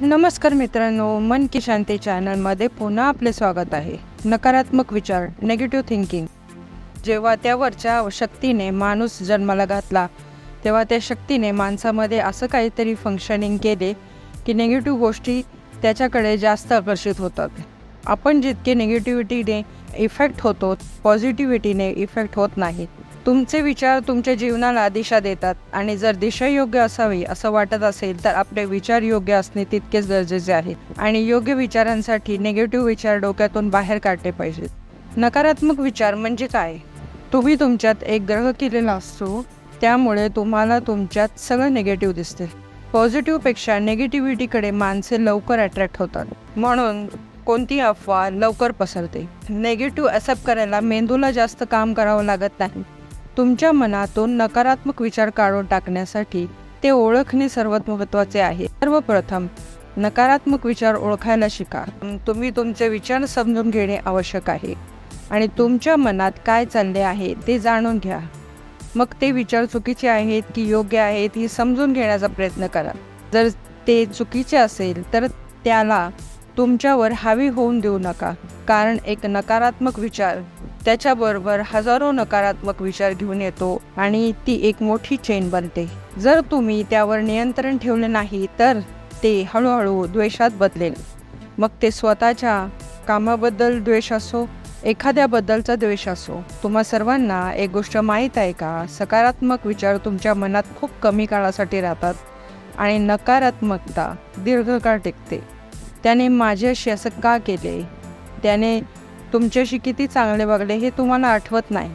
नमस्कार मित्रांनो मन की शांती चॅनलमध्ये पुन्हा आपले स्वागत आहे. नकारात्मक विचार नेगेटिव्ह थिंकिंग जेव्हा त्यावरच्या शक्तीने माणूस जन्माला घातला तेव्हा त्या शक्तीने माणसामध्ये असं काहीतरी फंक्शनिंग केले की निगेटिव्ह गोष्टी त्याच्याकडे जास्त आकर्षित होतात. आपण जितके निगेटिव्हिटीने इफेक्ट होतो पॉझिटिव्हिटीने इफेक्ट होत नाहीत. तुमचे विचार तुमच्या जीवनाला दिशा देतात आणि जर दिशा योग्य असावी असं वाटत असेल तर आपले विचार योग्य असणे तितकेच गरजेचे आहे. आणि योग्य विचारांसाठी निगेटिव्ह विचार डोक्यातून बाहेर काढले पाहिजेत. नकारात्मक विचार म्हणजे काय? तुम्ही तुमच्यात एक ग्रह केलेला असतो त्यामुळे तुम्हाला तुमच्यात सगळं निगेटिव्ह दिसते. पॉझिटिव्हपेक्षा निगेटिव्हिटीकडे माणसे लवकर अट्रॅक्ट होतात. म्हणून कोणती अफवा लवकर पसरते? निगेटिव्ह ॲक्सेप्ट करायला मेंदूला जास्त काम करावं लागत नाही. तुमच्या मनातून नकारात्मक विचार काढून टाकण्यासाठी ते ओळखणे सर्वात महत्त्वाचे आहे. सर्वप्रथम नकारात्मक विचार ओळखायला शिका. तुम्ही तुमचे विचार समजून घेणे आवश्यक आहे आणि तुमच्या मनात काय चालले आहे ते जाणून घ्या. मग ते विचार चुकीचे आहेत की योग्य आहेत हे समजून घेण्याचा प्रयत्न करा. जर ते चुकीचे असेल तर त्याला तुमच्यावर हावी होऊन देऊ नका. कारण एक नकारात्मक विचार त्याच्याबरोबर हजारो नकारात्मक विचार घेऊन येतो आणि ती एक मोठी चेन बनते. जर तुम्ही त्यावर नियंत्रण ठेवले नाही तर ते हळूहळू द्वेषात बदलेल. मग ते स्वतःच्या कामाबद्दल द्वेष असो एखाद्याबद्दलचा द्वेष असो. तुम्हा सर्वांना एक गोष्ट माहीत आहे का? सकारात्मक विचार तुमच्या मनात खूप कमी काळासाठी राहतात आणि नकारात्मकता दीर्घकाळ टिकते. त्याने माझ्याशी असं का केले? त्याने तुमच्याशी किती चांगले वागले हे तुम्हाला आठवत नाही.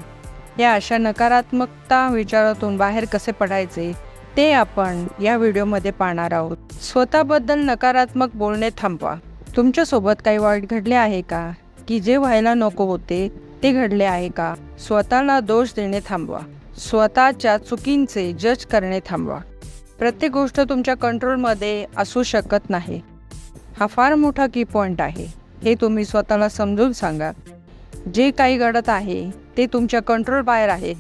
या अशा नकारात्मकता विचारातून बाहेर कसे पडायचे ते आपण या व्हिडिओमध्ये पाहणार आहोत. स्वतःबद्दल नकारात्मक बोलणे थांबवा. तुमच्यासोबत काही वाईट घडले आहे का? की जे व्हायला नको होते ते घडले आहे का? स्वतःला दोष देणे थांबवा. स्वतःच्या चुकींचे जज करणे थांबवा. प्रत्येक गोष्ट तुमच्या कंट्रोलमध्ये असू शकत नाही. हा फार मोठा की पॉईंट आहे. हे तुम्ही स्वतःला समजून सांगा. जे काही घडत आहे ते तुमच्या कंट्रोल बाहेर आहे.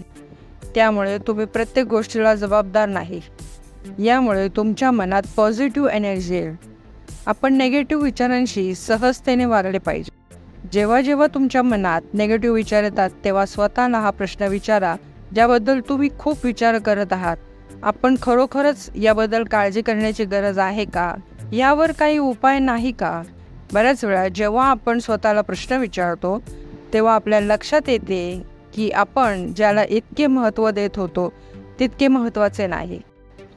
त्यामुळे तुम्ही प्रत्येक गोष्टीला जबाबदार नाही. यामुळे तुमच्या मनात पॉझिटिव्ह एनर्जी येईल. आपण नेगेटिव्ह विचारांशी सहजतेने वागले पाहिजे. जेव्हा जेव्हा तुमच्या मनात नेगेटिव्ह विचार येतात तेव्हा स्वतःला हा प्रश्न विचारा ज्याबद्दल तुम्ही खूप विचार करत आहात. आपण खरोखरच याबद्दल काळजी करण्याची गरज आहे का? यावर काही उपाय नाही का? बऱ्याच वेळा जेव्हा आपण स्वतःला प्रश्न विचारतो तेव्हा आपल्या लक्षात येते की आपण ज्याला इतके महत्त्व देत होतो तितके महत्त्वाचे नाही.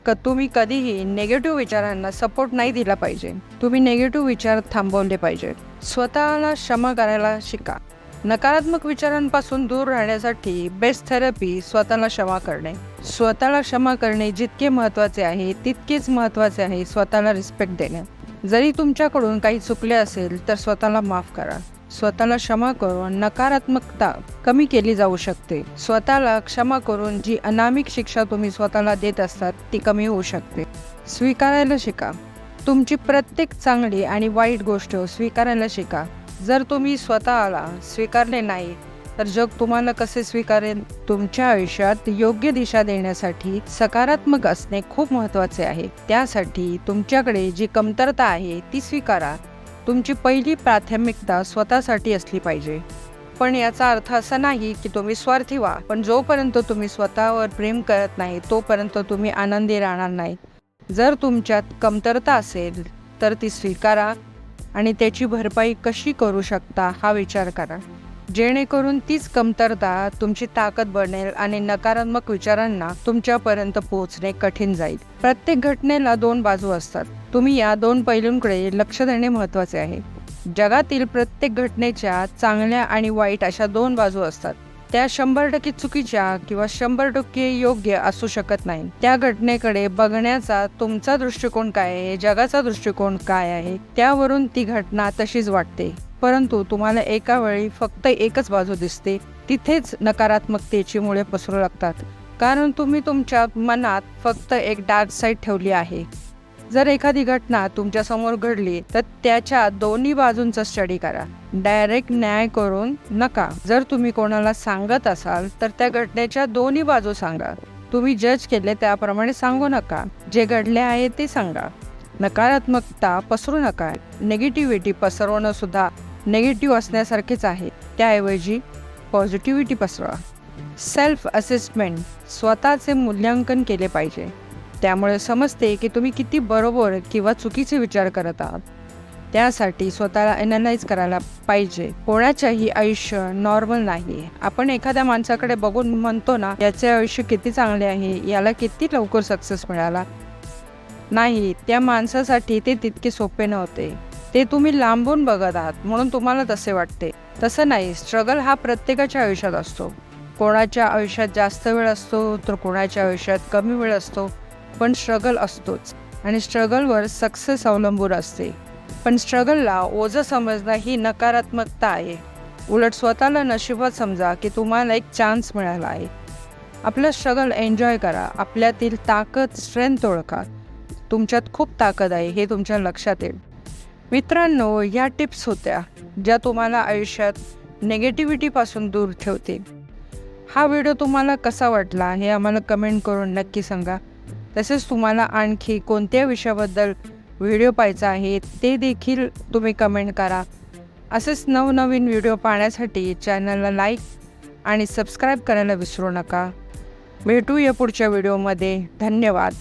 क तुम्ही कधीही नेगेटिव्ह विचारांना सपोर्ट नाही दिला पाहिजे. तुम्ही नेगेटिव्ह विचार थांबवले पाहिजे. स्वतःला क्षमा करायला शिका. नकारात्मक विचारांपासून दूर राहण्यासाठी बेस्ट थेरपी स्वतःला क्षमा करणे. स्वतःला क्षमा करणे जितके महत्त्वाचे आहे तितकेच महत्त्वाचे आहे स्वतःला रिस्पेक्ट देणे. जरी तुमच्याकडून काही चुकले असेल तर स्वतःला माफ करा. स्वतःला क्षमा करून नकारात्मकता कमी केली जाऊ शकते. स्वतःला क्षमा करून जी अनामिक शिक्षा तुम्ही स्वतःला देत असतात ती कमी होऊ शकते. स्वीकारायला शिका. तुमची प्रत्येक चांगली आणि वाईट गोष्ट स्वीकारायला शिका. जर तुम्ही स्वतःला स्वीकारले नाही तर जग तुम्हाला कसे स्वीकारेल? तुमच्या आयुष्यात योग्य दिशा देण्यासाठी सकारात्मक असणे खूप महत्त्वाचे आहे. त्यासाठी तुमच्याकडे जी कमतरता आहे ती स्वीकारा. तुमची पहिली प्राथमिकता स्वतःसाठी असली पाहिजे. पण याचा अर्थ असा नाही की तुम्ही स्वार्थी व्हा. पण जोपर्यंत तुम्ही स्वतःवर प्रेम करत नाही तोपर्यंत तुम्ही आनंदी राहणार नाही. जर तुमच्यात कमतरता असेल तर ती स्वीकारा. आणि त्याची भरपाई कशी करू शकता हा विचार करा. जेणेकरून तीच कमतरता तुमची ताकद बनेल आणि नकारात्मक विचारांना तुमच्यापर्यंत पोहोचणे कठीण जाईल. प्रत्येक घटनेला दोन बाजू असतात. तुम्ही या दोन पैलूंकडे लक्ष देणे महत्त्वाचे आहे. जगातील प्रत्येक घटनेच्या चांगल्या आणि वाईट अशा दोन बाजू असतात. त्या शंभर टक्के चुकीच्या किंवा शंभर टक्के योग्य असू शकत नाही. त्या घटनेकडे बघण्याचा तुमचा दृष्टिकोन काय आहे? जगाचा दृष्टिकोन काय आहे? त्यावरून ती घटना तशीच वाटते. परंतु तुम्हाला एका वेळी फक्त एकच बाजू दिसते. तिथेच नकारात्मकतेची मुळे पसरू लागतात. कारण तुम्ही तुमच्या मनात फक्त एक डार्क साईड ठेवली आहे. जर एखादी घटना तुमच्यासमोर घडली तर त्याच्या दोन्ही बाजूंचा स्टडी करा. डायरेक्ट न्याय करून नका. जर तुम्ही कोणाला सांगत असाल तर त्या घटनेच्या दोन्ही बाजू सांगा. तुम्ही जज केले त्याप्रमाणे सांगू नका. जे घडले आहे ते सांगा. नकारात्मकता पसरू नका. नेगेटिव्हिटी पसरवणं सुद्धा नेगेटिव्ह असण्यासारखेच आहे. त्याऐवजी पॉझिटिव्हिटी पसरवा. सेल्फ असेसमेंट स्वतःचे मूल्यांकन केले पाहिजे. त्यामुळे समजते की तुम्ही किती बरोबर किंवा चुकीचे विचार करत आहात. त्यासाठी स्वतःला ॲनालाइज करायला पाहिजे. कोणाच्याही आयुष्य नॉर्मल नाही आपण एखाद्या माणसाकडे बघून म्हणतो ना याचे आयुष्य किती चांगले आहे याला किती लवकर सक्सेस मिळाला. नाही त्या माणसासाठी ते तितके सोपे नव्हते. ते तुम्ही लांबून बघत आहात म्हणून तुम्हाला तसे वाटते. तसं नाही स्ट्रगल हा प्रत्येकाच्या आयुष्यात असतो. कोणाच्या आयुष्यात जास्त वेळ असतो तर कोणाच्या आयुष्यात कमी वेळ असतो. पण स्ट्रगल असतोच. आणि स्ट्रगलवर सक्सेस अवलंबून असते. पण स्ट्रगलला ओझं समजणं ही नकारात्मकता आहे. उलट स्वतःला नशिबात समजा की तुम्हाला एक चान्स मिळाला आहे. आपलं स्ट्रगल एन्जॉय करा. आपल्यातील ताकद स्ट्रेंथ ओळखा. तुमच्यात खूप ताकद आहे हे तुमच्या लक्षात येईल. मित्रांनो या टिप्स होत्या ज्या तुम्हाला आयुष्यात नेगेटिव्हिटीपासून दूर ठेवतील. हा व्हिडिओ तुम्हाला कसा वाटला हे आम्हाला कमेंट करून नक्की सांगा. तसेच तुम्हाला आणखी कोणत्या विषयाबद्दल व्हिडिओ पाहायचा आहे ते देखील तुम्ही कमेंट करा. असेच नवनवीन व्हिडिओ पाहण्यासाठी चॅनलला लाईक आणि सबस्क्राईब करायला विसरू नका. भेटूया पुढच्या व्हिडिओमध्ये धन्यवाद.